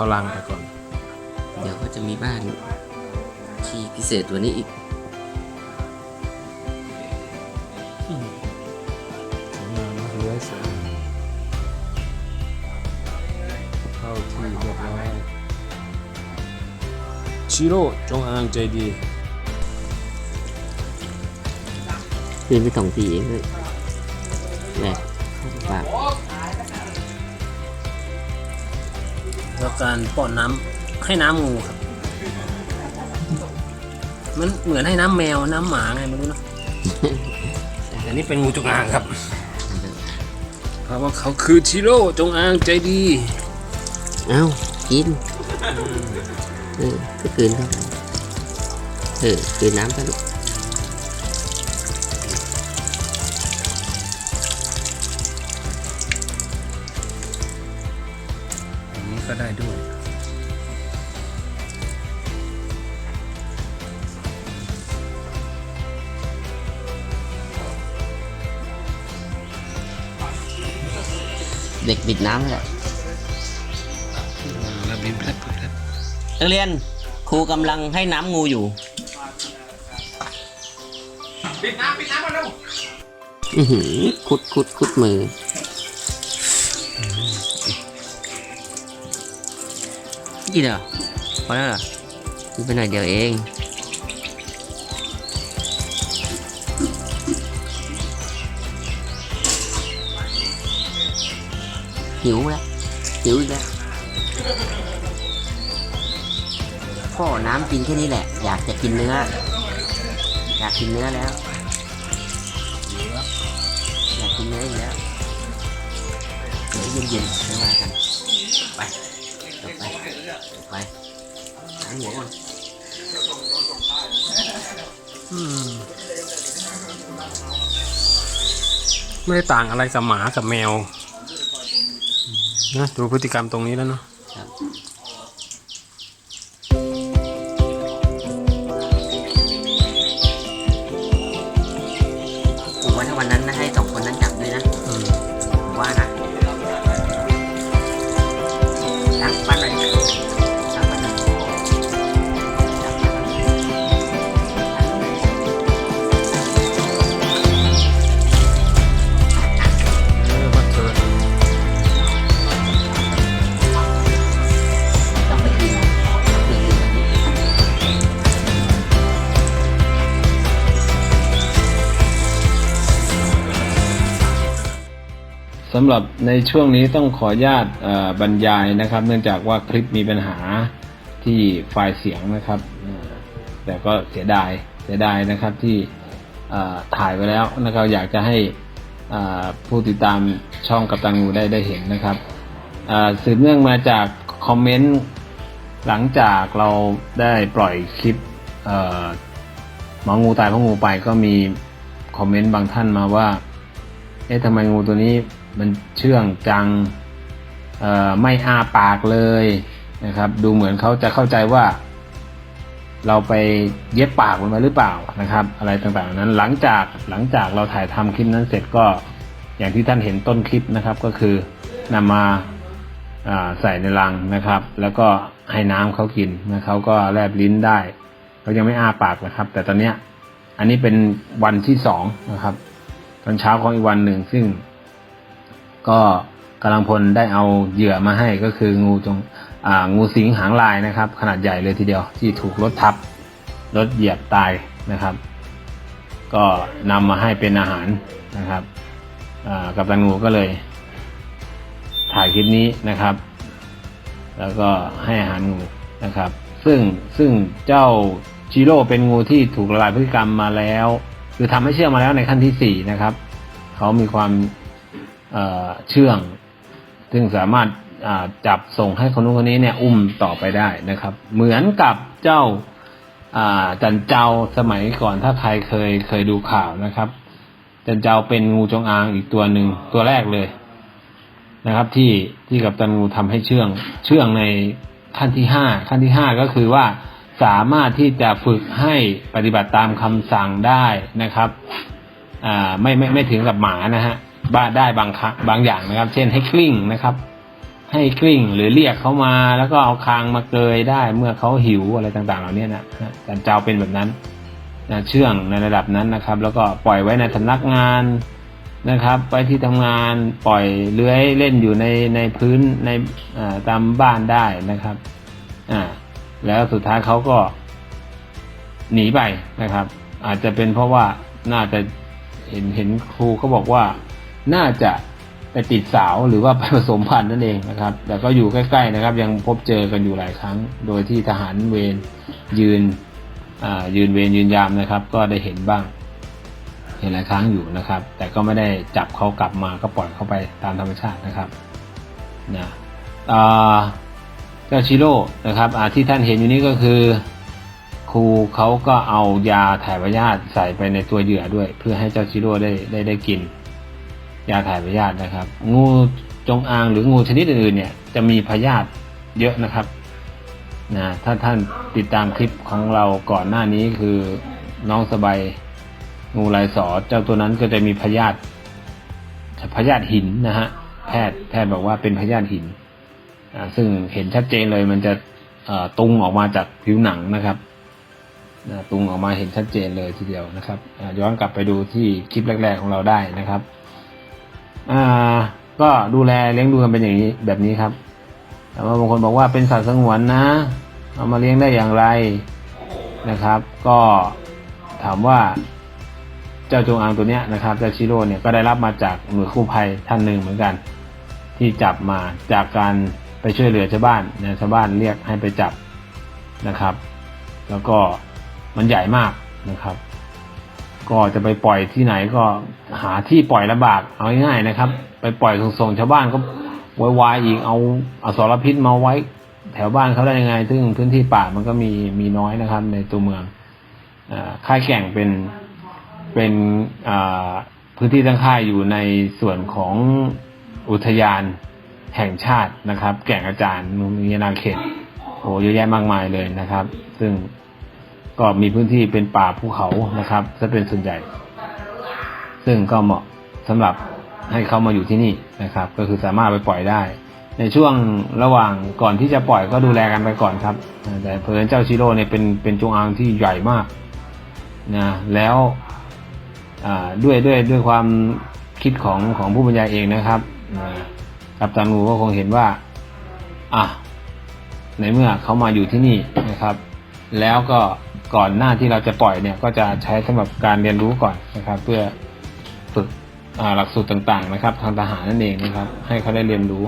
เข้ารังไปก่อน เดี๋ยวก็จะมีบ้านที่พิเศษตัวนี้อีกสวยงามนะเลื้อยสวยเข้าที่เรียบร้อยชิโร่จงอางใจดีคืนไปสองทีเองเลย การป้อนน้ำให้น้ำงูครับ มันเหมือนให้น้ำแมวน้ำหมาไงไม่รู้เนอะแต่อันนี้เป็นงูจงอางครับ เพราะว่าเขาคือชิโร่จงอางใจดี เอ้ากินเออก็คืนเข้าไปเออคืนน้ำไปลูก เด็กบิดน้ำแหละแล้วบินแพลบแพลบนักเรียนครูกำลังให้น้ำงูอยู่ ปิดน้ำปิดน้ำมาเร็วอือหือคุดคุดคุดมือกี่เดียวพอแล้วเหรอกินไปหน่อยเดียวเอง หิวแล้วหิวอีกแล้วพ่อน้ำกินแค่นี้แหละ อยากจะกินเนื้อ อยากกินเนื้อแล้วอยากกินเนื้ออีกแล้วเดี๋ยวเย็นๆไม่ว่ากันไปต่อไปต่อไปหาหัวก่อนอืมไม่ได้ต่างอะไรกับหมากับแมว นะดูพฤติกรรมตรงนี้แล้วเนาะครับผมว่าถ้าวันนั้นนะให้ตำหรับในช่วงนี้ต้องขออนุญาตบรรยายนะครับ เนื่องจากว่าคลิปมีปัญหาที่ไฟล์เสียงนะครับ แต่ก็เสียดายเสียดายนะครับที่ถ่ายไว้แล้วนะครับอยากจะให้ผู้ติดตามช่องกัปตันงูได้ได้เห็นนะครับสืบเนื่องมาจากคอมเมนต์หลังจากเราได้ปล่อยคลิปหมองูตายเพราะงูไปก็มีคอมเมนต์บางท่านมาว่าเอ๊ะทำไมงูตัวนี้ มันเชื่องจังไม่อ้าปากเลยนะครับ ดูเหมือนเขาจะเข้าใจว่า เราไปเย็บปากมันไว้หรือเปล่านะครับ อะไรต่างๆนั้น หลังจากหลังจากเราถ่ายทำคลิปนั้นเสร็จก็อย่างที่ท่านเห็นต้นคลิปนะครับ ก็คือนำมาอ่าใส่ในรังนะครับ แล้วก็ให้น้ำเขากินนะเขาก็แลบลิ้นได้เขายังไม่อ้าปากนะครับ แต่ตอนเนี้ยอันนี้เป็นวันที่สองนะครับ ตอนเช้าของอีกวันหนึ่งซึ่ง ก็กำลังพลได้เอาเหยื่อมาให้ก็คืองูจงอ่างูสิงหางลายนะครับ ขนาดใหญ่เลยทีเดียวที่ถูกรถทับรถเหยียบตายนะครับ ก็นำมาให้เป็นอาหารนะครับกับตันงูก็เลย ถ่ายคลิปนี้นะครับ แล้วก็ให้อาหารงูนะครับ ซึ่งซึ่งเจ้าจิโร่เป็นงูที่ถูกละลายพฤติกรรมมาแล้ว คือทำให้เชื่อมาแล้วในขั้นที่สี่นะครับเขามีความ เชื่อง ซึ่งสามารถจับส่งให้คนนู้นคนนี้เนี่ยอุ้มต่อไปได้นะครับ เหมือนกับเจ้าจันเจ้าสมัยก่อนถ้าใครเคยเคยดูข่าวนะครับ จันเจ้าเป็นงูจงอางอีกตัวหนึ่งตัวแรกเลยนะครับ ที่ที่กับตันงูทำให้เชื่อง เชื่องในขั้นที่ห้าขั้นที่ห้าก็คือว่าสามารถที่จะฝึกให้ปฏิบัติตามคำสั่งได้นะครับ อ่าไม่ไม่ไม่ถึงกับหมานะฮะ บ้าได้บางครั้งบางอย่างนะครับ เช่นให้กลิ้งนะครับ ให้กลิ้งหรือเรียกเขามาแล้วก็เอาคางมาเกยได้เมื่อเขาหิวอะไรต่างๆ เหล่านี้นะนะจันเจ้าเป็นแบบนั้นนะเชื่องในระดับนั้นนะครับ แล้วก็ปล่อยไว้ในสำนักงานนะครับ ไปที่ทำงานปล่อยเลื้อยเล่นอยู่ในในพื้นในตามบ้านได้นะครับอ่าแล้วสุดท้ายเขาก็ หนีไปนะครับ อาจจะเป็นเพราะว่าน่าจะเห็นเห็นครูเขาบอกว่า น่าจะไปติดสาวหรือว่าไปผสมพันธุ์นั่นเองนะครับ แต่ก็อยู่ใกล้ๆนะครับ ยังพบเจอกันอยู่หลายครั้ง โดยที่ทหารเวรยืนยืนเวรยืนยามนะครับ ก็ได้เห็นบ้าง เห็นหลายครั้งอยู่นะครับ แต่ก็ไม่ได้จับเขากลับมาก็ปล่อยเขาไปตามธรรมชาตินะครับนะเจ้าชิโร่นะครับที่ท่านเห็นอยู่นี้ก็คือครูเขาก็เอายาถ่ายพยาธิใส่ไปในตัวเหยื่อด้วย เพื่อให้เจ้าชิโร่ได้ได้ได้กิน ยาถ่ายพยาธินะครับ งูจงอางหรืองูชนิดอื่นๆเนี่ยจะมีพยาธิเยอะนะครับนะถ้าท่านติดตามคลิปของเราก่อนหน้านี้คือน้องสบายงูลายสอเจ้าตัวนั้นก็จะมีพยาธิพยาธิหินนะฮะแพทย์แพทย์บอกว่าเป็นพยาธิหินอ่าซึ่งเห็นชัดเจนเลยมันจะตุงออกมาจากผิวหนังนะครับนะตุงออกมาเห็นชัดเจนเลยทีเดียวนะครับย้อนกลับไปดูที่คลิปแรก ๆของเราได้นะครับ อ่า ก็ดูแลเลี้ยงดูกันเป็นอย่างนี้แบบนี้ครับ แต่ว่าบางคนบอกว่าเป็นสัตว์สงวนนะ เอามาเลี้ยงได้อย่างไรนะครับ ก็ถามว่าเจ้าจงอางตัวเนี้ยนะครับเจ้าชิโร่เนี่ยก็ได้รับมาจากหน่วยกู้ภัยท่านหนึ่งเหมือนกัน ที่จับมาจากการไปช่วยเหลือชาวบ้านเนี่ยชาวบ้านเรียกให้ไปจับนะครับ แล้วก็มันใหญ่มากนะครับ ก็จะไปปล่อยที่ไหนก็หาที่ปล่อยลำบากเอาง่ายๆนะครับ ไปปล่อยส่งชาวบ้านก็วายวายอีกเอาอสรพิษมาไว้ แถวบ้านเขาได้ยังไง ซึ่งพื้นที่ป่ามันก็มีมีน้อยนะครับ ในตัวเมืองอค่ายแก่งเป็นเป็นพื้นที่ตั้งค่ายอยู่ในส่วนของอุทยานแห่งชาตินะครับ แก่งอาจารย์มีอาณาเขตโอ้เยอะแยะมากมายเลยนะครับ ซึ่ง ก็มีพื้นที่เป็นป่าภูเขานะครับจะเป็นส่วนใหญ่ ซึ่งก็เหมาะสำหรับให้เขามาอยู่ที่นี่นะครับ ก็คือสามารถไปปล่อยได้ ในช่วงระหว่างก่อนที่จะปล่อยก็ดูแลกันไปก่อนครับ แต่เพลินเจ้าชิโร่เนี่ยเป็นเป็นจงอางที่ใหญ่มากนะแล้วด้วยด้วยด้วยความคิดของของผู้บรรยายเองนะครับกัปตันงูก็คงเห็นว่าอะในเมื่อเขามาอยู่ที่นี่นะครับ แล้วก็ ก่อนหน้าที่เราจะปล่อยเนี่ยก็จะใช้สำหรับการเรียนรู้ก่อนนะครับ เพื่อฝึกหลักสูตรต่างๆ นะครับ ทางทหารนั่นเองนะครับ ให้เขาได้เรียนรู้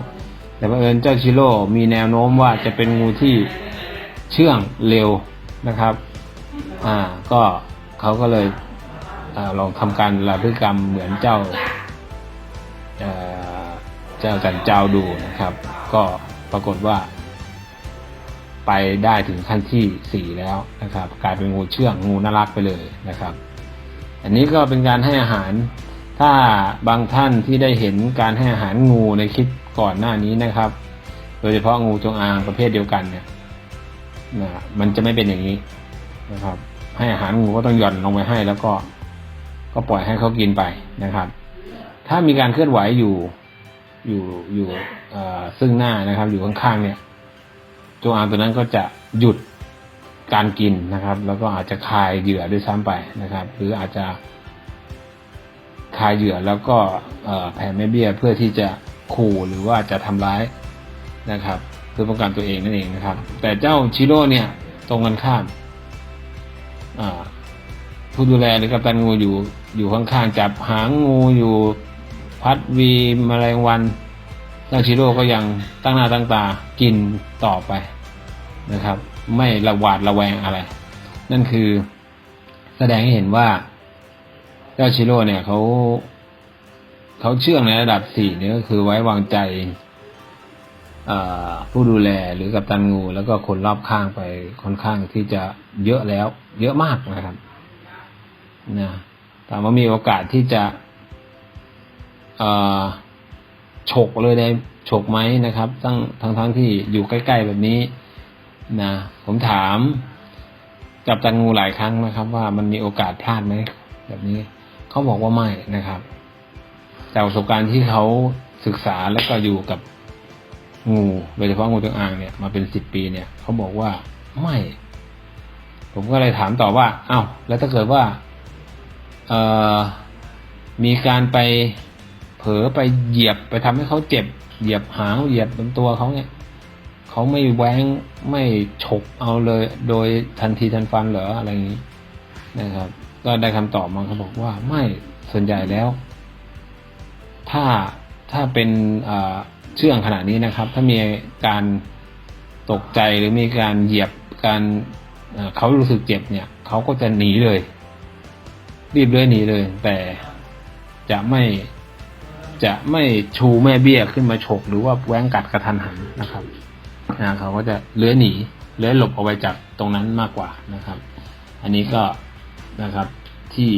แต่บังเอิญเจ้าชิโร่มีแนวโน้มว่าจะเป็นงูที่เชื่องเร็วนะครับ อ่าก็เขาก็เลยอลองทำการละพฤติกรรมเหมือนเจ้าเอ่อเจ้าจันเจ้าดูนะครับ ก็ปรากฏว่า ไปได้ถึงขั้นที่สี่แล้วนะครับ กลายเป็นงูเชื่องงูน่ารักไปเลยนะครับ อันนี้ก็เป็นการให้อาหาร ถ้าบางท่านที่ได้เห็นการให้อาหารงูในคลิปก่อนหน้านี้นะครับ โดยเฉพาะงูจงอางประเภทเดียวกันเนี่ยนะมันจะไม่เป็นอย่างนี้นะครับ ให้อาหารงูก็ต้องหย่อนลงไปให้แล้วก็ ก็ปล่อยให้เขากินไปนะครับ ถ้ามีการเคลื่อนไหวอยู่อยู่อยู่ซึ่งหน้านะครับ อยู่ข้างๆเนี่ย จงอางตัวนั้นก็จะหยุดการกินนะครับ แล้วก็อาจจะคายเหยื่อด้วยซ้ำไปนะครับ หรืออาจจะคายเหยื่อแล้วก็แผ่แม่เบี้ยเพื่อที่จะขู่หรือว่าจะทำร้ายนะครับ เพื่อป้องกันตัวเองนั่นเองนะครับ แต่เจ้าชิโร่เนี่ยตรงกันข้ามผู้ดูแลหรือกัปตันงูอยู่อยู่ข้างๆจับหางงูอยู่พัดวีแมลงวัน เจ้าชิโร่ก็ยังตั้งหน้าตั้งตากินต่อไปนะครับ ไม่ระหวาดระแวงอะไร นั่นคือแสดงให้เห็นว่าเจ้าชิโร่เนี่ยเขาเขาเชื่องในระดับสี่นี่ก็คือไว้วางใจผู้ดูแลหรือกับตันงู แล้วก็คนรอบข้างไปค่อนข้างที่จะเยอะแล้ว เยอะมากนะครับนะถามว่ามีโอกาสที่จะอ่า ฉกเลยได้ฉกไหมนะครับทั้งทั้งทั้งที่อยู่ใกล้ ๆ แบบนี้นะผมถามกับตันงูหลายครั้งนะครับ ว่ามันมีโอกาสพลาดไหมแบบนี้เขาบอกว่าไม่นะครับจากประสบการณ์ที่เขาศึกษาแล้วก็อยู่กับงูโดยเฉพาะงูจงอางเนี่ยมาเป็นสิบปีเนี่ยเขาบอกว่าไม่ ผมก็เลยถามต่อว่าอ้าวแล้วถ้าเกิดว่า เอ่อ มีการไป เผลอไปเหยียบไปทำให้เขาเจ็บ เหยียบหางเหยียบลำตัวเขาเนี่ยเขาไม่แหวงไม่ฉกเอาเลย โดยทันทีทันฟันเหรออะไรอย่างนี้นะครับ ก็ได้คำตอบมาเขาบอกว่าไม่ส่วนใหญ่แล้ว ถ้าถ้าเป็นเชื่องขนาดนี้นะครับ ถ้ามีการตกใจหรือมีการเหยียบการเขารู้สึกเจ็บเนี่ยเขาก็จะหนีเลย รีบเลื้อยหนีเลย แต่จะไม่ จะไม่ชูแม่เบี้ยขึ้นมาฉกหรือว่าแหว้งกัดกระทันหันนะครับนะเขาก็จะเลื้อยหนีเลื้อยหลบเอาไว้จากตรงนั้นมากกว่านะครับ อันนี้ก็นะครับที่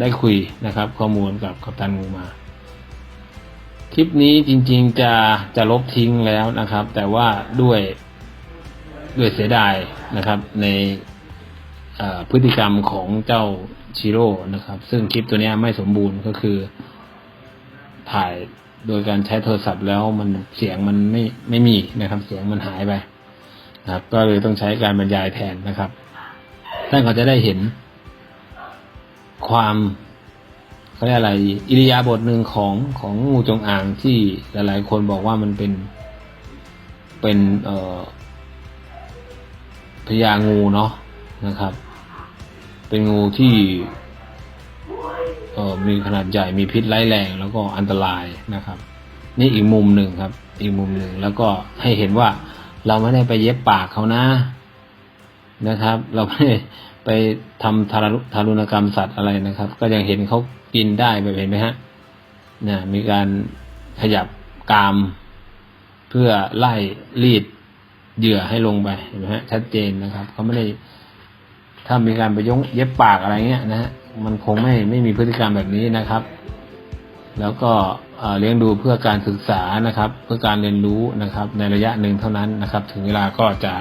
ได้คุยนะครับ ข้อมูลกับกัปตันงูมา คลิปนี้จริงๆจะจะลบทิ้งแล้วนะครับ แต่ว่าด้วยด้วยเสียดายนะครับ ในพฤติกรรมของเจ้าชิโร่นะครับ ซึ่งคลิปตัวนี้ไม่สมบูรณ์ก็คือ ถ่ายโดยการใช้โทรศัพท์แล้วมันเสียงมันไม่ไม่มีนะครับเสียงมันหายไปนะครับ ก็เลยต้องใช้การบรรยายแทนนะครับท่านก็จะได้เห็น ความเขาเรียกอะไร อิริยาบถหนึ่งของของงูจงอางที่หลายๆ คนบอกว่ามันเป็นเป็นเอ่อพญางูเนาะนะครับ เป็นงูที่ มีขนาดใหญ่มีพิษร้ายแรงแล้วก็อันตรายนะครับ นี่อีกมุมหนึ่งครับ อีกมุมหนึ่งแล้วก็ให้เห็นว่าเราไม่ได้ไปเย็บปากเขานะนะครับ เราไม่ได้ไปทำทารุทารุณกรรมสัตว์อะไรนะครับ ก็ยังเห็นเขากินได้แบบเห็นไหมฮะเนี่ยมีการขยับกาม เพื่อไล่รีดเหยื่อให้ลงไปเห็นไหมฮะชัดเจนนะครับเขาไม่ได้ถ้ามีการไปยงเย็บปากอะไรเงี้ยนะฮะ มันคงไม่ไม่มีพฤติกรรมแบบนี้นะครับ แล้วก็เลี้ยงดูเพื่อการศึกษานะครับ เพื่อการเรียนรู้นะครับ ในระยะหนึ่งเท่านั้นนะครับ ถึงเวลาก็จะ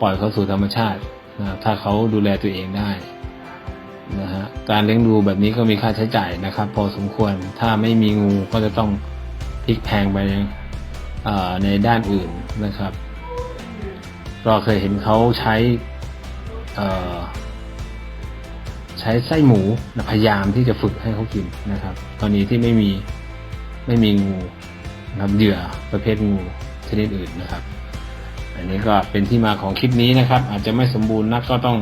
ปล่อยเขาสู่ธรรมชาตินะครับถ้าเขาดูแลตัวเองได้นะฮะการเลี้ยงดูแบบนี้ก็มีค่าใช้จ่ายนะครับ พอสมควรถ้าไม่มีงูก็จะต้องพลิกแพงไปในด้านอื่นนะครับก็เคยเห็นเขาใช้ ใช้ไส้หมูนะพยายามที่จะฝึกให้เขากินนะครับ ตอนนี้ที่ไม่มีไม่มีงูนะครับเหยื่อประเภทงูชนิดอื่นนะครับ อันนี้ก็เป็นที่มาของคลิปนี้นะครับ อาจจะไม่สมบูรณ์นักก็ต้อง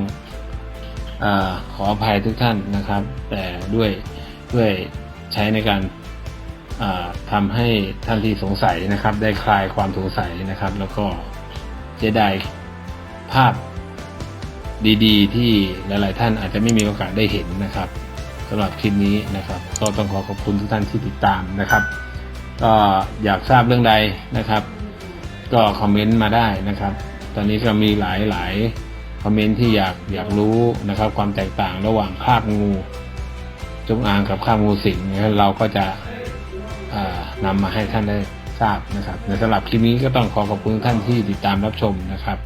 อขออภัยทุกท่านนะครับ แต่ด้วยด้วยใช้ในการอ่าทำให้ท่านที่สงสัยนะครับ ได้คลายความสงสัยนะครับ แล้วก็จะได้ภาพ ดีๆ ที่หลาย ๆ ท่านอาจจะไม่มีโอกาสได้เห็นนะครับสำหรับคลิปนี้นะครับ ก็ต้องขอขอบคุณทุกท่านที่ติดตามนะครับ ก็อยากทราบเรื่องใดนะครับ ก็คอมเมนต์มาได้นะครับ ตอนนี้ก็มีหลายหลายคอมเมนต์ที่อยากอยากรู้นะครับ ความแตกต่างระหว่างคาบงูจงอางกับคาบงูสิงะเราก็จะนำมาให้ท่านได้ทราบนะครับในสำหรับคลิปนี้ก็ต้องขอขอบคุณทุกท่านที่ติดตามรับชมนะครับ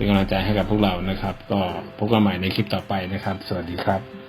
เป็นกำลังใจให้กับพวกเรานะครับ ก็พบกันใหม่ในคลิปต่อไปนะครับ สวัสดีครับ